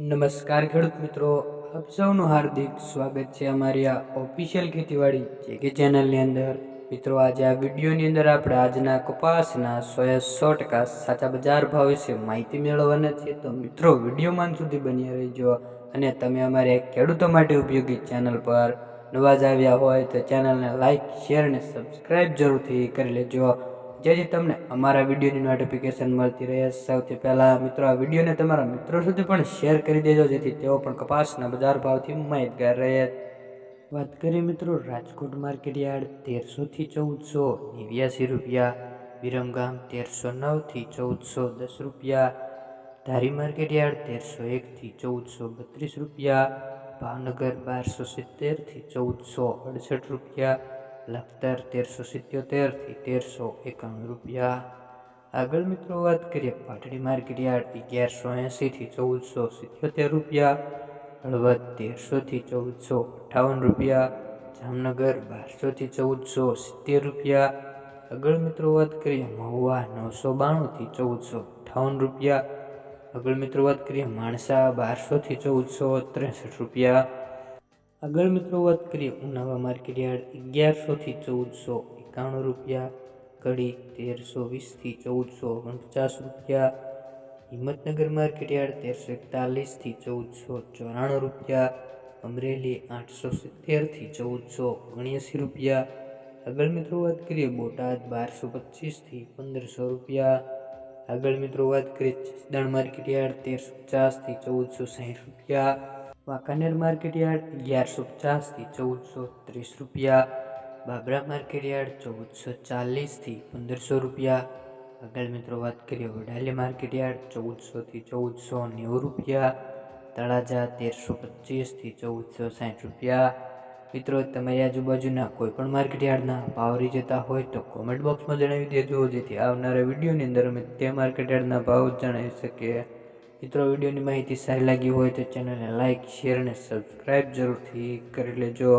નમસ્કાર ખેડૂત મિત્રો, આપ સૌનું હાર્દિક સ્વાગત છે અમારી આ ઓફિશિયલ ખેતીવાડી જે કે ચેનલની અંદર. મિત્રો, આજે આ વિડીયોની અંદર આપણે આજના કપાસના સોયા સો ટકા સાચા બજાર ભાવ વિશે માહિતી મેળવવાના છીએ. તો મિત્રો વિડીયોમાં સુધી બની રહેજો અને તમે અમારી ખેડૂતો માટે ઉપયોગી ચેનલ પર નવા જ આવ્યા હોય તો ચેનલને લાઇક શેર અને સબસ્ક્રાઈબ જરૂરથી કરી લેજો. જેથી તમને અમારા વિડીયોની નોટિફિકેશન મળતી રહે, સૌથી પહેલાં મિત્રો આ વિડીયોને તમારા મિત્રો સુધી પણ શેર કરી દેજો, જેથી તેઓ પણ કપાસના બજાર ભાવથી માહિતગાર રહે. વાત કરીએ મિત્રો રાજકોટ માર્કેટ યાર્ડ તેરસોથી ચૌદસો નેવ્યાસી રૂપિયા, વિરમગામ તેરસો નવથી ચૌદસો દસ રૂપિયા, ધારી માર્કેટ યાર્ડ તેરસો એકથી ચૌદસો બત્રીસ રૂપિયા, ભાવનગર બારસો સિત્તેરથી ચૌદસો અડસઠ રૂપિયા લખતર તેરસો સિત્યોતેરથી તેરસો એકાણું રૂપિયા આગળ મિત્રો વાત કરીએ પાટડી માર્કેટ યાર્ડ અગિયારસો એંસીથી ચૌદસો સિત્યોતેર રૂપિયા હળવદ તેરસોથી ચૌદસો અઠ્ઠાવન રૂપિયા જામનગર બારસોથી ચૌદસો સિત્તેર રૂપિયા આગળ મિત્રો વાત કરીએ મહુવા નવસો બાણુંથી ચૌદસો અઠ્ઠાવન રૂપિયા આગળ મિત્રો વાત કરીએ માણસા બારસોથી ચૌદસો ત્રેસઠ રૂપિયા આગળ મિત્રો વાત કરીએ ઉનાવા માર્કેટ યાર્ડ અગિયારસોથી ચૌદસો એકાણું રૂપિયા, કડી તેરસો વીસથી ચૌદસો ઓગણપચાસ રૂપિયા, હિંમતનગર માર્કેટ યાર્ડ તેરસો એકતાલીસથી ચૌદસો ચોરાણું રૂપિયા, અમરેલી આઠસો સિત્તેરથી ચૌદસો ઓગણએંસી રૂપિયા. આગળ મિત્રો વાત કરીએ બોટાદ બારસો પચીસથી પંદરસો રૂપિયા. આગળ મિત્રો વાત કરીએ જસદણ માર્કેટ યાર્ડ તેરસો પચાસથી ચૌદસો સાઠ રૂપિયા. વાંકાનેર માર્કેટ યાર્ડ અગિયારસો પચાસથી ચૌદસો ત્રીસ રૂપિયા. બાબરા માર્કેટ યાર્ડ ચૌદસો ચાલીસથી પંદરસો રૂપિયા. આગળ મિત્રો વાત કરીએ વડાલી માર્કેટ યાર્ડ ચૌદસોથી ચૌદસો નેવું રૂપિયા. તળાજા તેરસો પચીસથી ચૌદસો સાઠ રૂપિયા. મિત્રો, તમારી આજુબાજુના કોઈ પણ માર્કેટ યાર્ડના ભાવ રહી જતા હોય તો કોમેન્ટ બોક્સમાં જણાવી દેજો, જેથી આવનારા વિડીયોની અંદર અમે તે માર્કેટ યાર્ડના ભાવ જણાવી શકીએ. મિત્રો, વિડીયોની માહિતી સારી લાગી હોય તો ચેનલને લાઇક શેર અને સબસ્ક્રાઈબ જરૂરથી કરી લેજો.